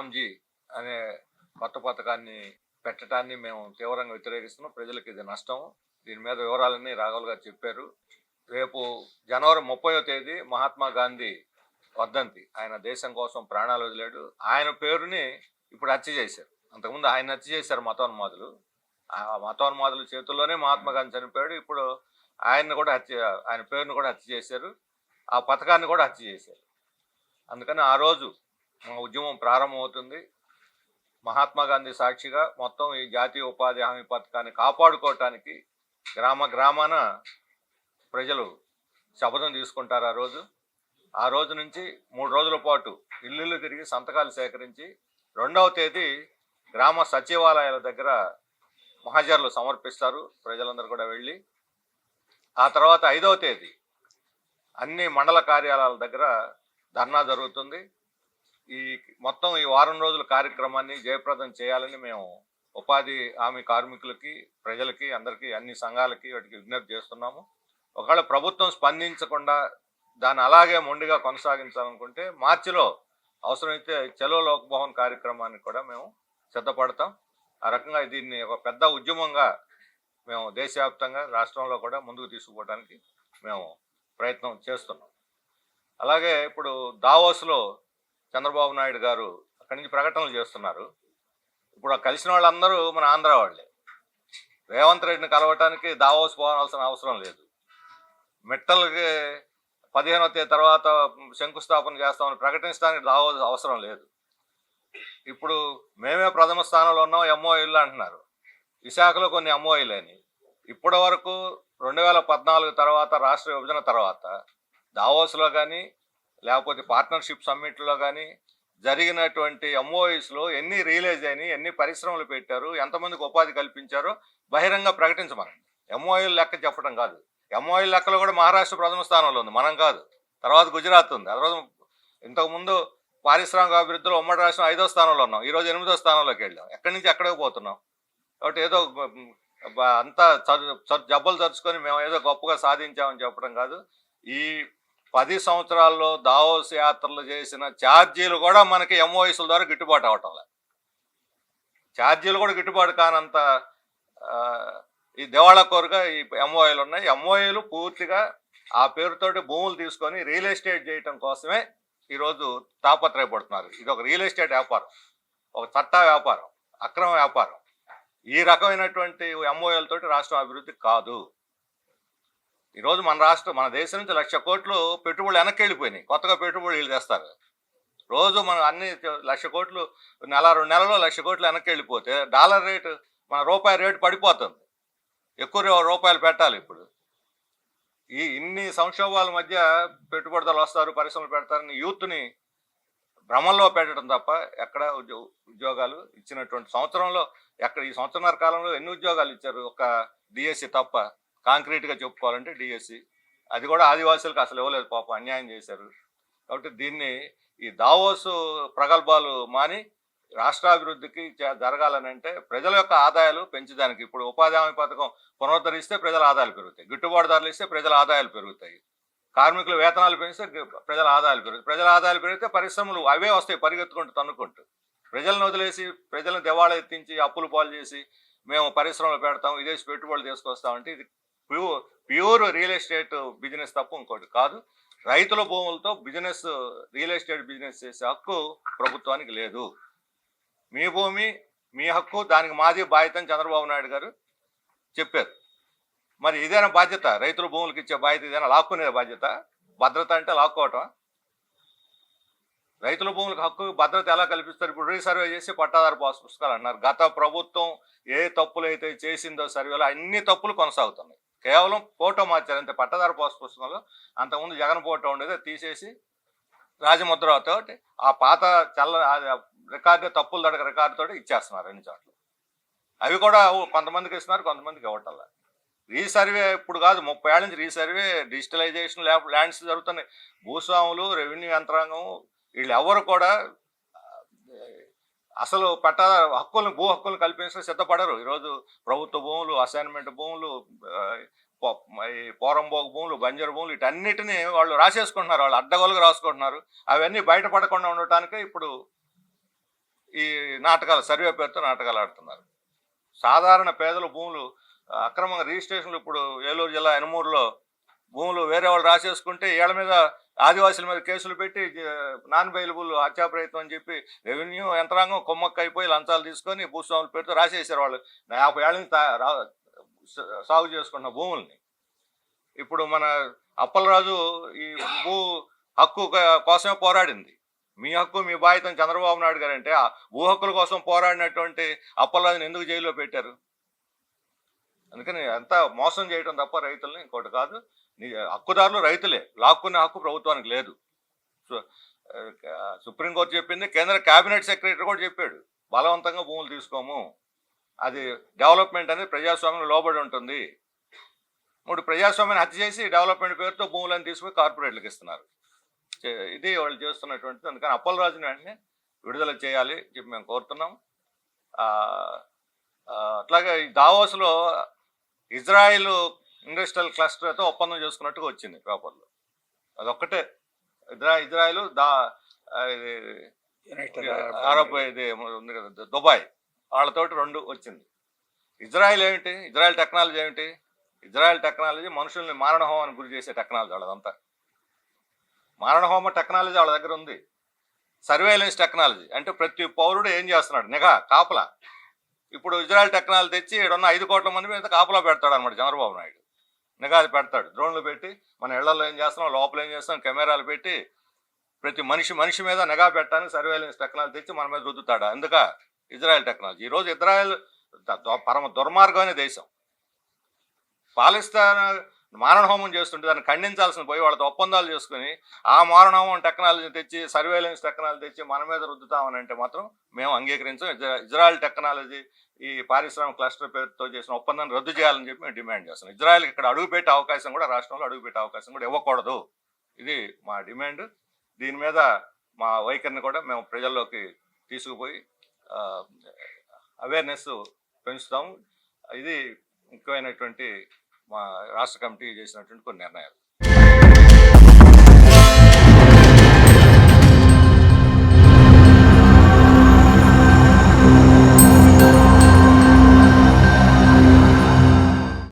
రామ్జీ అనే కొత్త పథకాన్ని పెట్టడాన్ని మేము తీవ్రంగా వ్యతిరేకిస్తున్నాం. ప్రజలకు ఇది నష్టం. దీని మీద వివరాలన్నీ రాఘవులు గారు చెప్పారు. రేపు జనవరి ముప్పయో తేదీ మహాత్మా గాంధీ వర్ధంతి. ఆయన దేశం కోసం ప్రాణాలు వదిలాడు. ఆయన పేరుని ఇప్పుడు హత్య చేశారు. అంతకుముందు ఆయన హత్య చేశారు మతోన్మాదులు. ఆ మతోన్మాదుల చేతుల్లోనే మహాత్మా గాంధీ చనిపోయాడు. ఇప్పుడు ఆయన్ని కూడా హత్య ఆయన పేరుని కూడా హత్య చేశారు. ఆ పథకాన్ని కూడా హత్య చేశారు. అందుకని ఆ రోజు మా ఉద్యమం ప్రారంభమవుతుంది. మహాత్మా గాంధీ సాక్షిగా మొత్తం ఈ జాతీయ ఉపాధి హామీ పథకాన్ని కాపాడుకోవటానికి గ్రామ గ్రామాన ప్రజలు శపథం తీసుకుంటారు ఆ రోజు. ఆ రోజు నుంచి మూడు రోజుల పాటు ఇల్లు తిరిగి సంతకాలు సేకరించి రెండవ తేదీ గ్రామ సచివాలయాల దగ్గర మహాజర్లు సమర్పిస్తారు. ప్రజలందరూ కూడా వెళ్ళి ఆ తర్వాత ఐదవ తేదీ అన్ని మండల కార్యాలయాల దగ్గర ధర్నా జరుగుతుంది. ఈ మొత్తం ఈ వారం రోజుల కార్యక్రమాన్ని జయప్రదం చేయాలని మేము ఉపాధి హామీ కార్మికులకి ప్రజలకి అందరికీ అన్ని సంఘాలకి వాటికి విజ్ఞప్తి చేస్తున్నాము. ఒకవేళ ప్రభుత్వం స్పందించకుండా దాన్ని అలాగే మొండిగా కొనసాగించాలనుకుంటే మార్చిలో అవసరమైతే చలో లోక్భవన్ కార్యక్రమానికి కూడా మేము సిద్ధపడతాం. ఆ రకంగా దీన్ని ఒక పెద్ద ఉద్యమంగా మేము దేశవ్యాప్తంగా రాష్ట్రంలో కూడా ముందుకు తీసుకుపోవడానికి మేము ప్రయత్నం చేస్తున్నాం. అలాగే ఇప్పుడు దావోస్లో చంద్రబాబు నాయుడు గారు అక్కడి నుంచి ప్రకటనలు చేస్తున్నారు. ఇప్పుడు కలిసిన వాళ్ళందరూ మన ఆంధ్ర వాళ్ళే. రేవంత్ రెడ్డిని కలవటానికి దావోస్ పోవాల్సిన అవసరం లేదు. మిట్టలకి పదిహేనో తేదీ తర్వాత శంకుస్థాపన చేస్తామని ప్రకటించడానికి దావోస్ అవసరం లేదు. ఇప్పుడు మేమే ప్రథమ స్థానంలో ఉన్నాం ఎంఓఈలు అంటున్నారు. విశాఖలో కొన్ని ఎంఓఈలు అని. ఇప్పటి వరకు రెండు వేల పద్నాలుగు తర్వాత రాష్ట్ర విభజన తర్వాత దావోస్లో కానీ లేకపోతే పార్ట్నర్షిప్ సమ్మిట్లో కానీ జరిగినటువంటి ఎంఓఎస్లో ఎన్ని రియలైజ్ అయినాయి ఎన్ని పరిశ్రమలు పెట్టారు ఎంతమందికి ఉపాధి కల్పించారో బహిరంగ ప్రకటించమనండి. ఎంఓఎల్ లెక్క చెప్పడం కాదు. ఎంఓఎల్ లెక్కలో కూడా మహారాష్ట్ర ప్రథమ స్థానంలో ఉంది. మనం కాదు. తర్వాత గుజరాత్ ఉంది. ఆ తర్వాత ఇంతకుముందు పారిశ్రామిక అభివృద్ధిలో ఉమ్మడి రాష్ట్రం ఐదో స్థానంలో ఉన్నాం. ఈరోజు ఎనిమిదో స్థానంలోకి వెళ్ళాం. ఎక్కడి నుంచి ఎక్కడికి పోతున్నాం? కాబట్టి ఏదో అంతా జబ్బలు తరుచుకొని మేము ఏదో గొప్పగా సాధించామని చెప్పడం కాదు. ఈ పది సంవత్సరాల్లో దావోస్ యాత్రలు చేసిన ఛార్జీలు కూడా మనకి ఎంఓఎస్ల ద్వారా గిట్టుబాటు అవటం లేదు. ఛార్జీలు కూడా గిట్టుబాటు కానంత ఈ దేవాళ కోరుగా ఈ ఎంఓఏలు ఉన్నాయి. ఎంఓఏలు పూర్తిగా ఆ పేరుతోటి భూములు తీసుకొని రియల్ ఎస్టేట్ చేయటం కోసమే ఈరోజు తాపత్రయపడుతున్నారు. ఇది ఒక రియల్ ఎస్టేట్ వ్యాపారం ఒక చట్ట వ్యాపారం అక్రమ వ్యాపారం. ఈ రకమైనటువంటి ఎంఓఏలతోటి రాష్ట్రం అభివృద్ధి కాదు. ఈరోజు మన రాష్ట్రం మన దేశం నుంచి లక్ష కోట్లు పెట్టుబడులు వెనక్కి వెళ్ళిపోయినాయి కొత్తగా పెట్టుబడులు వీళ్ళు తెస్తారు. రోజు మనం అన్ని లక్ష కోట్లు నెల రెండు నెలలో లక్ష కోట్లు వెనక్కి వెళ్ళిపోతే డాలర్ రేటు మన రూపాయి రేటు పడిపోతుంది. ఎక్కువ రూపాయలు పెట్టాలి ఇప్పుడు. ఈ ఇన్ని సంక్షోభాల మధ్య పెట్టుబడిదారులు వస్తారు పరిశ్రమలు పెడతారని యూత్ని భ్రమంలో పెట్టడం తప్ప ఎక్కడ ఉద్యో- ఉద్యోగాలు ఇచ్చినటువంటి సంవత్సరంలో ఎక్కడ ఈ సంవత్సరాల కాలంలో ఎన్ని ఉద్యోగాలు ఇచ్చారు? ఒక డిఎస్సి తప్ప కాంక్రీట్గా చెప్పుకోవాలంటే డిఎస్సి. అది కూడా ఆదివాసులకు అసలు ఇవ్వలేదు పాపం అన్యాయం చేశారు. కాబట్టి దీన్ని ఈ దావోస్ ప్రగల్భాలు మాని రాష్ట్రాభివృద్ధికి జరగాలనంటే ప్రజల యొక్క ఆదాయాలు పెంచడానికి ఇప్పుడు ఉపాధి హామీ పథకం పునరుద్ధరిస్తే ప్రజల ఆదాయాలు పెరుగుతాయి. గిట్టుబాటు ధరలు ఇస్తే ప్రజల ఆదాయాలు పెరుగుతాయి. కార్మికుల వేతనాలు పెంచితే ప్రజల ఆదాయాలు పెరుగుతాయి. ప్రజల ఆదాయాలు పెరిగితే పరిశ్రమలు అవే వస్తాయి పరిగెత్తుకుంటూ తన్నుకుంటూ. ప్రజలను వదిలేసి ప్రజలను దివాళా ఎత్తించి అప్పులు పాలు చేసి మేము పరిశ్రమలు పెడతాం విదేశీ పెట్టుబడులు తీసుకొస్తామంటే ఇది pure pure real estate business తప్ప ఇంకోటి కాదు. రైతుల భూములతో బిజినెస్ రియల్ ఎస్టేట్ బిజినెస్ చేసే హక్కు ప్రభుత్వానికి లేదు. మీ భూమి మీ హక్కు దానికి మాది బాధ్యత అని చంద్రబాబు నాయుడు గారు చెప్పారు. మరి ఇదేనా బాధ్యత? రైతుల భూములకు ఇచ్చే బాధ్యత ఇదేనా? లాక్కునే బాధ్యత? భద్రత అంటే లాక్కోవటం. రైతుల భూములకు హక్కు భద్రత ఎలా కల్పిస్తారు? ఇప్పుడు రీసర్వే చేసి పట్టాదారు పాస్ పుస్తకాలు అన్నారు. గత ప్రభుత్వం ఏ తప్పులు అయితే చేసిందో సర్వేలో అన్ని తప్పులు కొనసాగుతున్నాయి. కేవలం ఫోటో మార్చారు. అంతే పట్టదారు పోస్ పుస్తకంలో అంతకుముందు జగన్ ఫోటో ఉండేది తీసేసి రాజముద్రతో ఆ పాత చల్ల రికార్డు తప్పులు దడక రికార్డుతో ఇచ్చేస్తున్నారు అన్ని చోట్ల. అవి కూడా కొంతమందికి ఇస్తున్నారు కొంతమందికి ఇవ్వటల్లా రీసర్వే ఇప్పుడు కాదు ముప్పై ఏళ్ళ నుంచి రీసర్వే డిజిటలైజేషన్ ల్యాండ్స్ జరుగుతున్నాయి. భూస్వాములు రెవెన్యూ యంత్రాంగం వీళ్ళు ఎవరు కూడా అసలు పట్ట హక్కులను భూ హక్కులను కల్పించడం సిద్ధపడరు. ఈరోజు ప్రభుత్వ భూములు అసైన్మెంట్ భూములు పోరంబోగ ఈ భూములు బంజరు భూములు వీటన్నిటిని వాళ్ళు రాసేసుకుంటున్నారు. వాళ్ళు అడ్డగోలుగా రాసుకుంటున్నారు. అవన్నీ బయటపడకుండా ఉండటానికే ఇప్పుడు ఈ నాటకాలు సర్వే పేరుతో నాటకాలు ఆడుతున్నారు. సాధారణ పేదల భూములు అక్రమంగా రిజిస్ట్రేషన్లు ఇప్పుడు ఏలూరు జిల్లా ఎనమూరులో భూములు వేరే వాళ్ళు రాసేసుకుంటే వీళ్ళ మీద ఆదివాసుల మీద కేసులు పెట్టి నాన్ బెయిలబుల్ హత్యా ప్రయత్నం అని చెప్పి రెవెన్యూ యంత్రాంగం కొమ్మక్క అయిపోయి లంచాలు తీసుకొని భూస్వాములు పేరుతో రాసేసారు వాళ్ళు. యాభై ఏళ్ళని తా- సాగు చేసుకున్న భూముల్ని. ఇప్పుడు మన అప్పలరాజు ఈ భూ హక్కు కోసమే పోరాడింది. మీ హక్కు మీ బాధ్యత చంద్రబాబు నాయుడు గారు అంటే ఆ భూ హక్కుల కోసం పోరాడినటువంటి అప్పలరాజుని ఎందుకు జైల్లో పెట్టారు? అందుకని అంతా మోసం చేయడం తప్ప రైతుల్ని ఇంకోటి కాదు. హక్కుదారులు రైతులే. లాక్కునే హక్కు ప్రభుత్వానికి లేదు. సు- సుప్రీంకోర్టు చెప్పింది కేంద్ర కేబినెట్ సెక్రటరీ కూడా చెప్పాడు. బలవంతంగా భూములు తీసుకోము. అది డెవలప్మెంట్ అనేది ప్రజాస్వామ్యం లోబడి ఉంటుంది. ఇప్పుడు ప్రజాస్వామ్యాన్ని హత్య చేసి డెవలప్మెంట్ పేరుతో భూములను తీసుకుని కార్పొరేట్లకు ఇస్తున్నారు. ఇది వాళ్ళు చేస్తున్నటువంటిది. అందుకని అప్పలరాజుని వెంటనే విడుదల చేయాలి చెప్పి మేము కోరుతున్నాం. అట్లాగే ఈ దావోస్లో ఇజ్రాయిల్ ఇండస్ట్రియల్ క్లస్టర్తో ఒప్పందం చేసుకున్నట్టుగా వచ్చింది పేపర్లో. అదొక్కటే. ఇజ్రా ఇజ్రాయిల్ దా అరబ్ ఇది ఉంది కదా దుబాయ్. వాళ్ళతోటి రెండు వచ్చింది. ఇజ్రాయెల్ ఏమిటి? ఇజ్రాయెల్ టెక్నాలజీ ఏమిటి? ఇజ్రాయెల్ టెక్నాలజీ మనుషుల్ని మారణహోమానికి గురి చేసే టెక్నాలజీ వాళ్ళదంతా. మారణహోమ టెక్నాలజీ వాళ్ళ దగ్గర ఉంది. Surveillance technology. అంటే ప్రతి పౌరుడు ఏం చేస్తున్నాడు? నిఘా కాపలా. ఇప్పుడు ఇజ్రాయెల్ టెక్నాలజీ తెచ్చి ఈడున్న ఐదు కోట్ల మంది మీద కాపలా పెడతాడు అనమాట చంద్రబాబు నాయుడు. నిఘా పెడతాడు. డ్రోన్లు పెట్టి మన ఇళ్ళలో ఏం చేస్తున్నాం? లోపల ఏం చేస్తున్నాం? కెమెరాలు పెట్టి ప్రతి మనిషి మనిషి మీద నిఘా పెట్టడానికి సర్వేలెన్స్ టెక్నాలజీ తెచ్చి మన మీద రుద్దుతాడు. అందుక ఇజ్రాయెల్ టెక్నాలజీ. ఈరోజు ఇజ్రాయెల్ పరమ దుర్మార్గమైన దేశం. పాలిస్తాన్ మారణహోమం చేస్తుంటే దాన్ని ఖండించాల్సిన పోయి వాళ్ళతో ఒప్పందాలు చేసుకుని ఆ మారణహోమం టెక్నాలజీ తెచ్చి సర్వేలెన్స్ టెక్నాలజీ తెచ్చి మన మీద రుద్దుతామని అంటే మాత్రం మేము అంగీకరించాం. ఇజ్రా- ఇజ్రాయెల్ టెక్నాలజీ ఈ పారిశ్రామిక క్లస్టర్ పేరుతో చేసిన ఒప్పందాన్ని రద్దు చేయాలని చెప్పి మేము డిమాండ్ చేస్తున్నాం. ఇజ్రాయెల్ ఇక్కడ అడుగుపెట్టే అవకాశం కూడా రాష్ట్రంలో అడుగుపెట్టే అవకాశం కూడా ఇవ్వకూడదు. ఇది మా డిమాండ్. దీని మీద మా వైఖరిని కూడా మేము ప్రజల్లోకి తీసుకుపోయి అవేర్నెస్ పెంచుతాము ఇది ముఖ్యమైనటువంటి మా రాష్ట్ర కమిటీ చేసినటువంటి కొన్ని నిర్ణయాలు.